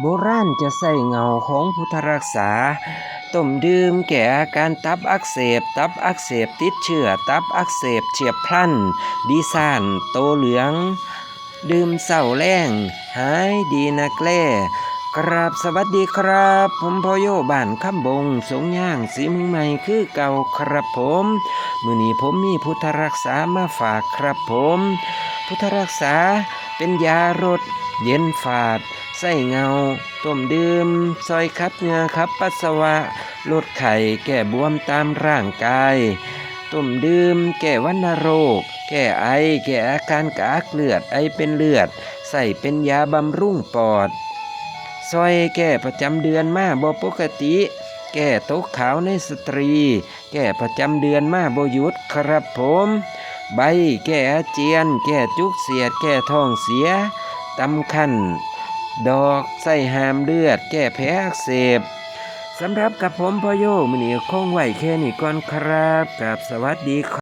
โบราณจะใส่เงาของพุทธรักษา ต้มดื่มแก่อาการตับอักเสบ ตับอักเสบติดเชื้อตับอักเสบเฉียบพลัน ดีซ่านโตเหลือง ดื่มเศร้าแรงหายดีนักแล่กราบสวัสดีครับ ผมพโยบ้านคำบง สงย่างสีมืองใหม่คือเก่าครับผม มือนี้ผมมีพุทธรักษามาฝากครับผม พุทธรักษาเป็นยารดเย็นฝาด ใส่เงา ต้มดื่ม ซอยคัดเหงือครับปัสสาวะ ลดไข่แก้บวมตามร่างกาย ต้มดื่ม แก้วัณโรค แก้ไอ แก้อาการกากเลือด ไอเป็นเลือด ใส่เป็นยาบำรุงปอด ซอยแก้ประจำเดือนมาบ่ปกติ แก้ตกขาวในสตรี แก้ประจำเดือนมาบ่ยุดครับผมใบแก้อาเจียน แก้จุกเสียด แก้ท้องเสียตำคัน ดอกใส่หามเลือด แก้แพ้อักเสบสำหรับกับผมพ่อโยมอนี้คงไหวแค่นี้ก่อนครับกับสวัสดีครับ